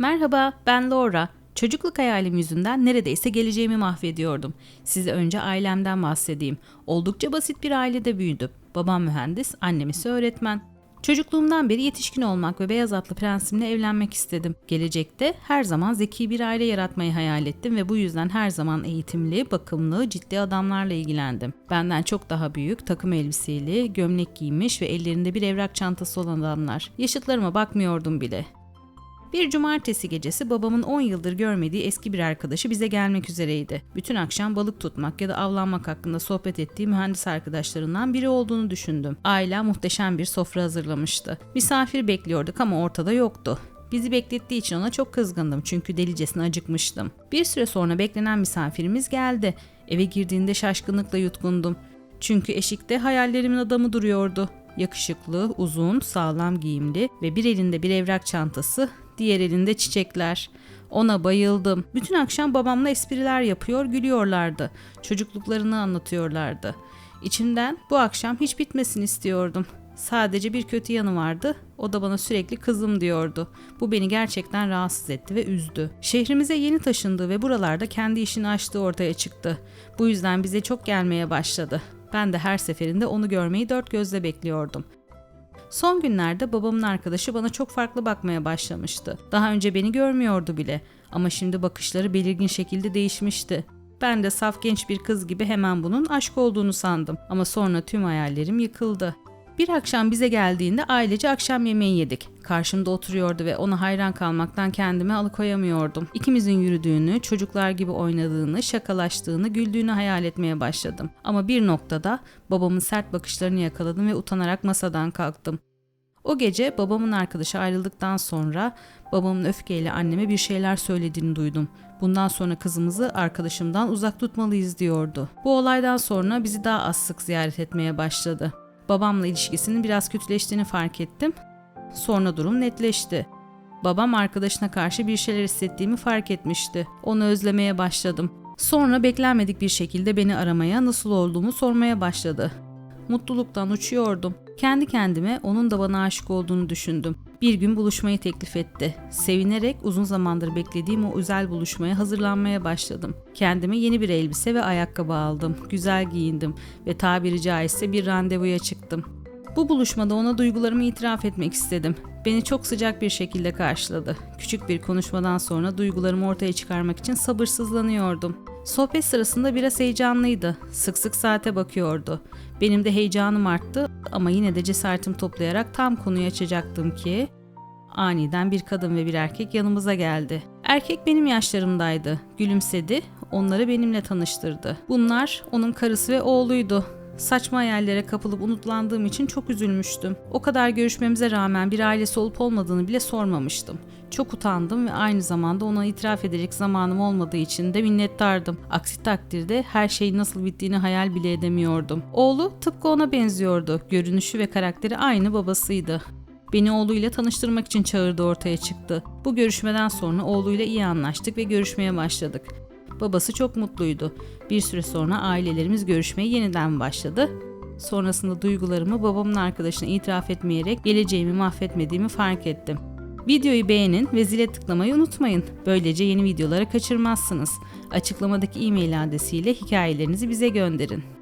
Merhaba, ben Laura. Çocukluk hayalim yüzünden neredeyse geleceğimi mahvediyordum. Size önce ailemden bahsedeyim. Oldukça basit bir ailede büyüdüm. Babam mühendis, annem ise öğretmen. Çocukluğumdan beri yetişkin olmak ve beyaz atlı prensimle evlenmek istedim. Gelecekte her zaman zeki bir aile yaratmayı hayal ettim ve bu yüzden her zaman eğitimli, bakımlı, ciddi adamlarla ilgilendim. Benden çok daha büyük, takım elbiseli, gömlek giymiş ve ellerinde bir evrak çantası olan adamlar. Yaşıtlarıma bakmıyordum bile. Bir cumartesi gecesi babamın 10 yıldır görmediği eski bir arkadaşı bize gelmek üzereydi. Bütün akşam balık tutmak ya da avlanmak hakkında sohbet ettiği mühendis arkadaşlarından biri olduğunu düşündüm. Aile muhteşem bir sofra hazırlamıştı. Misafir bekliyorduk ama ortada yoktu. Bizi beklettiği için ona çok kızgındım çünkü delicesine acıkmıştım. Bir süre sonra beklenen misafirimiz geldi. Eve girdiğinde şaşkınlıkla yutkundum. Çünkü eşikte hayallerimin adamı duruyordu. Yakışıklı, uzun, sağlam giyimli ve bir elinde bir evrak çantası, diğer elinde çiçekler. Ona bayıldım. Bütün akşam babamla espriler yapıyor, gülüyorlardı. Çocukluklarını anlatıyorlardı. İçimden bu akşam hiç bitmesin istiyordum. Sadece bir kötü yanı vardı. O da bana sürekli kızım diyordu. Bu beni gerçekten rahatsız etti ve üzdü. Şehrimize yeni taşındı ve buralarda kendi işini açtığı ortaya çıktı. Bu yüzden bize çok gelmeye başladı. Ben de her seferinde onu görmeyi dört gözle bekliyordum. Son günlerde babamın arkadaşı bana çok farklı bakmaya başlamıştı. Daha önce beni görmüyordu bile ama şimdi bakışları belirgin şekilde değişmişti. Ben de saf genç bir kız gibi hemen bunun aşk olduğunu sandım ama sonra tüm hayallerim yıkıldı. Bir akşam bize geldiğinde ailece akşam yemeği yedik. Karşımda oturuyordu ve ona hayran kalmaktan kendimi alıkoyamıyordum. İkimizin yürüdüğünü, çocuklar gibi oynadığını, şakalaştığını, güldüğünü hayal etmeye başladım. Ama bir noktada babamın sert bakışlarını yakaladım ve utanarak masadan kalktım. O gece babamın arkadaşı ayrıldıktan sonra babamın öfkeyle anneme bir şeyler söylediğini duydum. Bundan sonra kızımızı arkadaşımdan uzak tutmalıyız diyordu. Bu olaydan sonra bizi daha az sık ziyaret etmeye başladı. Babamla ilişkisinin biraz kötüleştiğini fark ettim. Sonra durum netleşti. Babam arkadaşına karşı bir şeyler hissettiğimi fark etmişti. Onu özlemeye başladım. Sonra beklenmedik bir şekilde beni aramaya, nasıl olduğumu sormaya başladı. Mutluluktan uçuyordum. Kendi kendime onun da bana aşık olduğunu düşündüm. Bir gün buluşmayı teklif etti. Sevinerek uzun zamandır beklediğim o özel buluşmaya hazırlanmaya başladım. Kendime yeni bir elbise ve ayakkabı aldım. Güzel giyindim ve tabiri caizse bir randevuya çıktım. Bu buluşmada ona duygularımı itiraf etmek istedim. Beni çok sıcak bir şekilde karşıladı. Küçük bir konuşmadan sonra duygularımı ortaya çıkarmak için sabırsızlanıyordum. Sohbet sırasında biraz heyecanlıydı. Sık sık saate bakıyordu. Benim de heyecanım arttı ama yine de cesaretim toplayarak tam konuyu açacaktım ki aniden bir kadın ve bir erkek yanımıza geldi. Erkek benim yaşlarımdaydı. Gülümsedi, onları benimle tanıştırdı. Bunlar onun karısı ve oğluydu. Saçma hayallere kapılıp unutlandığım için çok üzülmüştüm. O kadar görüşmemize rağmen bir ailesi olup olmadığını bile sormamıştım. Çok utandım ve aynı zamanda ona itiraf edecek zamanım olmadığı için de minnettardım. Aksi takdirde her şeyin nasıl bittiğini hayal bile edemiyordum. Oğlu tıpkı ona benziyordu. Görünüşü ve karakteri aynı babasıydı. Beni oğluyla tanıştırmak için çağırdı ortaya çıktı. Bu görüşmeden sonra oğluyla iyi anlaştık ve görüşmeye başladık. Babası çok mutluydu. Bir süre sonra ailelerimiz görüşmeye yeniden başladı. Sonrasında duygularımı babamın arkadaşına itiraf etmeyerek geleceğimi mahvetmediğimi fark ettim. Videoyu beğenin ve zile tıklamayı unutmayın. Böylece yeni videoları kaçırmazsınız. Açıklamadaki e-mail adresiyle hikayelerinizi bize gönderin.